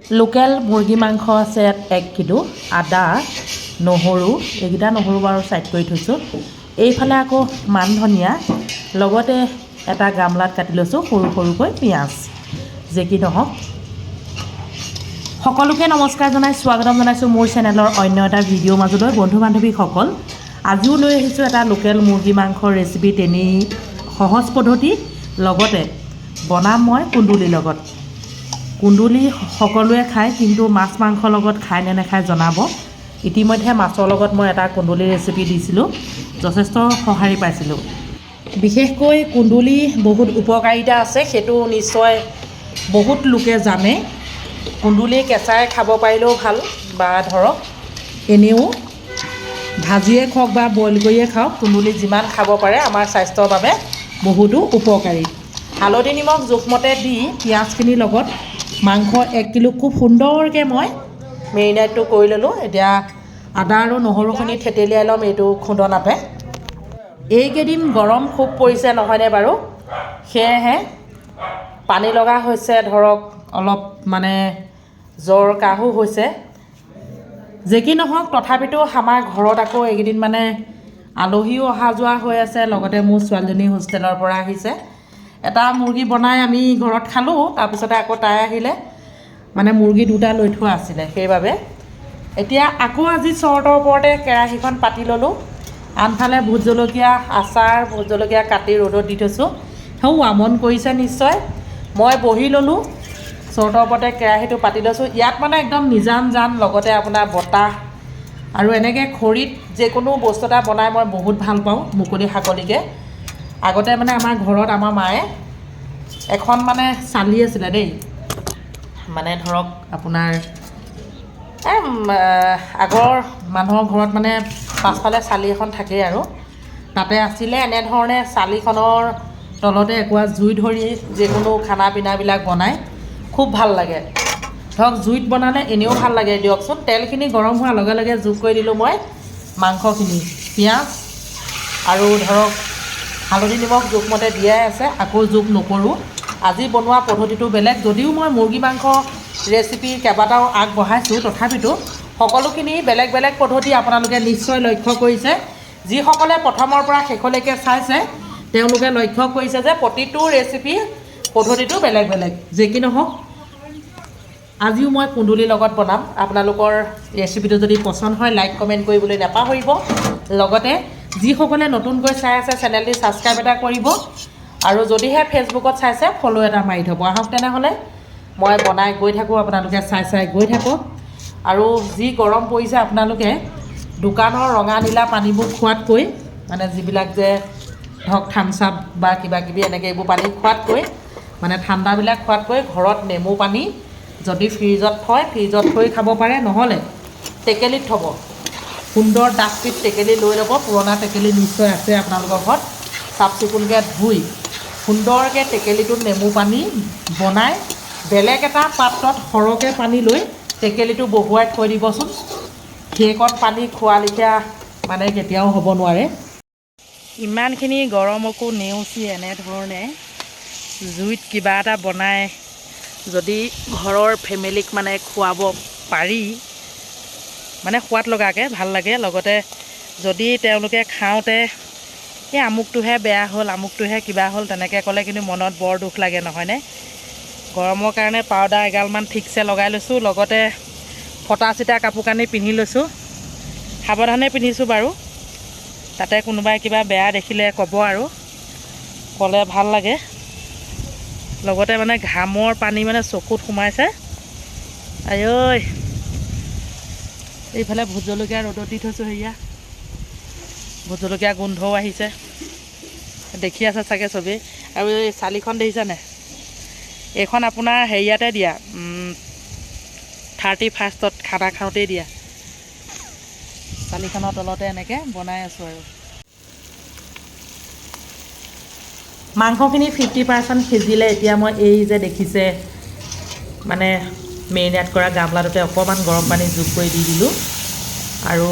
Local মুৰ্গী মাংস আছে এক কিলো আদা নহৰু এইকেইটা নহৰু বাৰু ছাইড কৰি থৈছোঁ। এইফালে আকৌ মান ধনিয়া লগতে এটা গামলাত কাটি লৈছোঁ সৰু সৰুকৈ পিঁয়াজ যি কি নহওক। সকলোকে নমস্কাৰ জনাই স্বাগতম জনাইছোঁ মোৰ চেনেলৰ অন্য এটা ভিডিঅ'ৰ মাজলৈ। বন্ধু বান্ধৱীসকল আজিও লৈ আহিছোঁ এটা লোকেল মুৰ্গী মাংসৰ ৰেচিপি তেনেই সহজ পদ্ধতি লগতে বনাম মই কুন্দুলিৰ লগত। কুন্দুলি সকলোৱে খায় কিন্তু মাছ মাংসৰ লগত খায় নে নাখায় জনাব। ইতিমধ্যে মাছৰ লগত মই এটা কুন্দুলি ৰেচিপি দিছিলোঁ যথেষ্ট সঁহাৰি পাইছিলোঁ। বিশেষকৈ কুন্দুলি বহুত উপকাৰিতা আছে সেইটো নিশ্চয় বহুত লোকে জানে। কুন্দুলি কেঁচাই খাব পাৰিলেও ভাল বা ধৰক এনেও ভাজিয়ে খাওক বা বইল কৰিয়ে খাওক কুন্দুলি যিমান খাব পাৰে আমাৰ স্বাস্থ্যৰ বাবে বহুতো উপকাৰী। হালধি নিমখ জোখমতে দি পিঁয়াজখিনিৰ লগত মাংস এক কিলো খুব সুন্দৰকৈ মই মেৰিনেটটো কৰি ল'লোঁ। এতিয়া আদা আৰু নহৰুখিনি থেতেলিয়াই ল'ম এইটো খুন্দনাতে এইকেইদিন গৰম খুব পৰিছে নহয়নে বাৰু? সেয়েহে পানী লগা হৈছে ধৰক অলপ মানে জ্বৰ কাহো হৈছে। যে কি নহওক তথাপিতো আমাৰ ঘৰত আকৌ এইকেইদিন মানে আলহীও অহা যোৱা হৈ আছে লগতে মোৰ ছোৱালীজনী হোষ্টেলৰ পৰা আহিছে। এটা মুৰ্গী বনাই আমি ঘৰত খালোঁ তাৰপিছতে আকৌ তাই আহিলে। মানে মুৰ্গী দুটা লৈ থোৱা আছিলে সেইবাবে। এতিয়া আকৌ আজি চৰ্টৰ ওপৰতে কেৰাহীখন পাতি ল'লোঁ। আনফালে ভোট জলকীয়া আচাৰ ভোট জলকীয়া কাটি ৰ'দত দি থৈছোঁ। সেও আমন কৰিছে নিশ্চয়। মই বহি ল'লোঁ চৰ্টৰ ওপৰতে কেৰাহীটো পাতি লৈছোঁ। ইয়াত মানে একদম নিজান জান লগতে আপোনাৰ বতাহ। আৰু এনেকৈ খৰিত যিকোনো বস্তু এটা বনাই মই বহুত ভাল পাওঁ মুকলি শাকলিকৈ। আগতে মানে আমাৰ ঘৰত আমাৰ মায়ে এখন মানে চালি আছিলে দেই। মানে ধৰক আপোনাৰ এই আগৰ মানুহৰ ঘৰত মানে পাছফালে চালি এখন থাকেই আৰু। তাতে আছিলে এনেধৰণে চালিখনৰ তলতে একুৰা জুই ধৰি যিকোনো খানা পিনাবিলাক বনায় খুব ভাল লাগে। ধৰক জুইত বনালে এনেও ভাল লাগে দিয়কচোন। তেলখিনি গৰম হোৱাৰ লগে লগে যোগ কৰি দিলোঁ মই মাংসখিনি পিঁয়াজ আৰু ধৰক হালধি নিমখ জোখমতে দিয়াই আছে আকৌ যোগ নকৰোঁ। আজি বনোৱা পদ্ধতিটো বেলেগ। যদিও মই মুৰ্গী মাংস ৰেচিপি কেইবাটাও আগবঢ়াইছোঁ তথাপিতো সকলোখিনি বেলেগ বেলেগ পদ্ধতি আপোনালোকে নিশ্চয় লক্ষ্য কৰিছে। যিসকলে প্ৰথমৰ পৰা শেষলৈকে চাইছে তেওঁলোকে লক্ষ্য কৰিছে যে প্ৰতিটো ৰেচিপি পদ্ধতিটো বেলেগ বেলেগ যি কি নহওক। আজিও মই কুন্দুলিৰ লগত বনাম। আপোনালোকৰ ৰেচিপিটো যদি পচন্দ হয় লাইক কমেণ্ট কৰিবলৈ নাপাহৰিব। লগতে যিসকলে নতুনকৈ চাই আছে চেনেলটি ছাবস্ক্ৰাইব এটা কৰিব আৰু যদিহে ফেচবুকত চাইছে ফ'ল' এটা মাৰি থ'ব। আহক তেনেহ'লে মই বনাই গৈ থাকোঁ আপোনালোকে চাই চাই গৈ থাকক আৰু যি গৰম পৰিছে আপোনালোকে দোকানৰ ৰঙা নীলা পানীবোৰ খোৱাতকৈ মানে যিবিলাক যে ধৰক থামচাপ বা কিবা কিবি এনেকৈ এইবোৰ পানী খোৱাতকৈ মানে ঠাণ্ডাবিলাক খোৱাতকৈ ঘৰত নেমু পানী যদি ফ্ৰিজত থয় ফ্ৰিজত থৈ খাব পাৰে নহ'লে টেকেলিত থ'ব। সুন্দৰ ডাষ্টবিন টেকেলি লৈ ল'ব পুৰণা টেকেলি নিশ্চয় আছে আপোনালোকৰ ঘৰত। চাফ চিকুণকৈ ধুই সুন্দৰকৈ টেকেলিটোত নেমু পানী বনাই বেলেগ এটা পাত্ৰত সৰহকৈ পানী লৈ টেকেলিটো বহুৱাই থৈ দিবচোন। সেইকণ পানী খোৱা লেখীয়া মানে কেতিয়াও হ'ব নোৱাৰে। ইমানখিনি গৰমকো নেওচি এনেধৰণে জুইত কিবা এটা বনাই যদি ঘৰৰ ফেমিলিক মানে খুৱাব পাৰি মানে সোৱাদ লগাকৈ ভাল লাগে। লগতে যদি তেওঁলোকে খাওঁতে এই আমুকটোহে বেয়া হ'ল আমুকটোহে কিবা হ'ল তেনেকৈ ক'লে কিন্তু মনত বৰ দুখ লাগে নহয়নে? গৰমৰ কাৰণে পাউদাৰ এগালমান ঠিকছে লগাই লৈছোঁ লগতে ফটা চিটা কাপোৰ কানি পিন্ধি লৈছোঁ। সাৱধানে পিন্ধিছোঁ বাৰু। তাতে কোনোবাই কিবা বেয়া দেখিলে ক'ব আৰু ক'লে ভাল লাগে। লগতে মানে ঘামৰ পানী মানে চকুত সোমাইছে। আঐ এইফালে ভোট জলকীয়া ৰ'দত দি থৈছোঁ সেয়া। ভোট জলকীয়া গোন্ধও আহিছে। দেখি আছে চাগে চবেই। আৰু এই চালিখন দেখিছানে এইখন আপোনাৰ হেৰিয়াতে দিয়া থাৰ্টি ফাৰ্ষ্টত খানা খাওঁতেই দিয়া। চালিখনৰ তলতে এনেকৈ বনাই আছোঁ আৰু। মাংসখিনি ফিফটি পাৰ্চেণ্ট সিজিলে এতিয়া মই এই যে দেখিছে মানে মেৰিনেট কৰা গামলাটোতে অকণমান গৰম পানী যোগ কৰি দি দিলোঁ। আৰু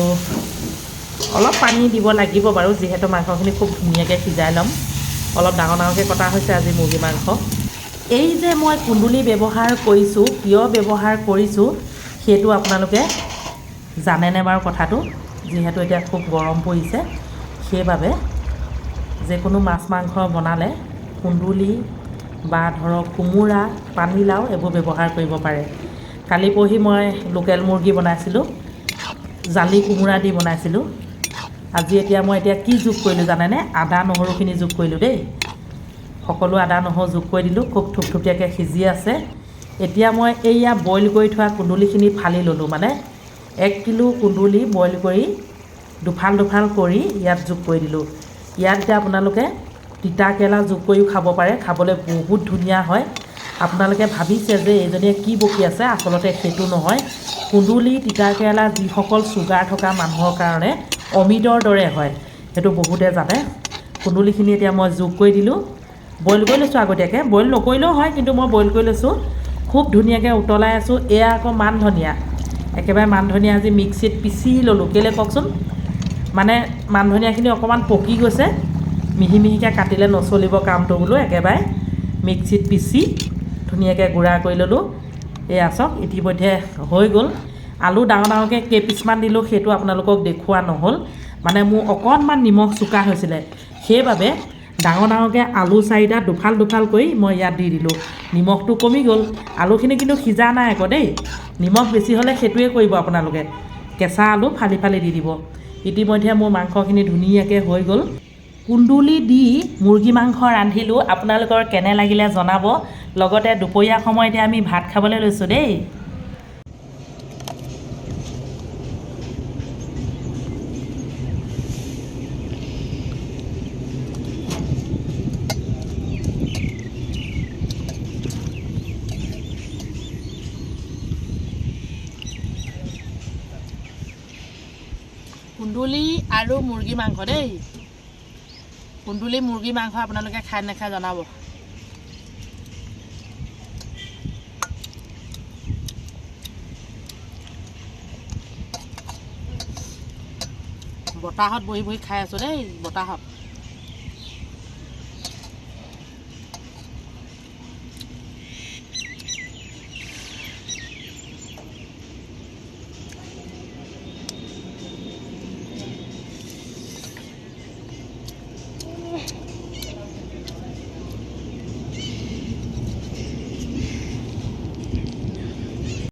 অলপ পানী দিব লাগিব বাৰু যিহেতু মাংসখিনি খুব ধুনীয়াকৈ সিজাই ল'ম। অলপ ডাঙৰ ডাঙৰকৈ কটা হৈছে আজি মুৰ্গী মাংস। এই যে মই কুন্দুলি ব্যৱহাৰ কৰিছোঁ কিয় ব্যৱহাৰ কৰিছোঁ সেইটো আপোনালোকে জানেনে বাৰু কথাটো? যিহেতু এতিয়া খুব গৰম পৰিছে সেইবাবে যিকোনো মাছ মাংস বনালে কুন্দুলি বা ধৰক কোমোৰা পানীলাও এইবোৰ ব্যৱহাৰ কৰিব পাৰে। কালি পৰহি মই লোকেল মুৰ্গী বনাইছিলোঁ, জালি কোমোৰা দি বনাইছিলোঁ। আজি এতিয়া মই এতিয়া কি যোগ কৰিলোঁ জানেনে? আদা নহৰুখিনি যোগ কৰিলোঁ দেই। সকলো আদা নহৰু যোগ কৰি দিলোঁ, খুব থুপথুপীয়াকৈ সিজি আছে। এতিয়া মই এইয়া বইল কৰি থোৱা কুন্দুলিখিনি ফালি ল'লোঁ মানে। এক কিলো কুন্দুলি বইল কৰি দুফাল দুফাল কৰি ইয়াত যোগ কৰি দিলোঁ। ইয়াত এতিয়া আপোনালোকে তিতা কেৰেলা যোগ কৰিও খাব পাৰে, খাবলৈ বহুত ধুনীয়া হয়। আপোনালোকে ভাবিছে যে এইজনীয়ে কি বকি আছে, আচলতে সেইটো নহয়। কুন্দুলি তিতা কেৰেলা যিসকল চুগাৰ থকা মানুহৰ কাৰণে অমিতৰ দৰে হয়, সেইটো বহুতে জানে। কুন্দুলিখিনি এতিয়া মই যোগ কৰি দিলোঁ। বইল কৰি লৈছোঁ আগতীয়াকৈ। বইল নকৰিলেও হয়, কিন্তু মই বইল কৰি লৈছোঁ। খুব ধুনীয়াকৈ উতলাই আছোঁ। এয়া আকৌ মান ধনিয়া একেবাৰে মান ধনিয়া আজি মিক্সিত পিচি ল'লোঁ। কেলৈ কওকচোন? মানে মান ধনিয়াখিনি অকণমান পকি গৈছে। মিহি মিহিকৈ কাটিলে নচলিব কামটো বোলো একেবাৰে। মিক্সিত পিচি ধুনীয়াকৈ গুড়া কৰি ল'লোঁ। এয়া চাওক ইতিমধ্যে হৈ গ'ল। আলু ডাঙৰ ডাঙৰকৈ কেইপিচমান দিলোঁ সেইটো আপোনালোকক দেখুওৱা নহ'ল। মানে মোৰ অকণমান নিমখ চোকা হৈছিলে। সেইবাবে ডাঙৰ ডাঙৰকৈ আলু চাৰিটা দুফাল দুফাল কৰি মই ইয়াত দি দিলোঁ। নিমখটো কমি গ'ল। আলুখিনি কিন্তু সিজা নাই আকৌ দেই। নিমখ বেছি হ'লে সেইটোৱে কৰিব আপোনালোকে। কেঁচা আলু ফালি ফালি দি দিব। ইতিমধ্যে মোৰ মাংসখিনি ধুনীয়াকৈ হৈ গ'ল। কুন্দুলি দি মুৰ্গী মাংস ৰান্ধিলোঁ। আপোনালোকৰ কেনে লাগিলে জনাব। লগতে দুপৰীয়া সময়তে আমি ভাত খাবলৈ লৈছোঁ দেই। কুন্দুলি আৰু মুৰ্গী মাংস দেই। কুন্দুলি মুৰ্গী মাংস আপোনালোকে খাই নাখায় জনাব। বতাহত বহি বহি খাই আছোঁ দেই বতাহত।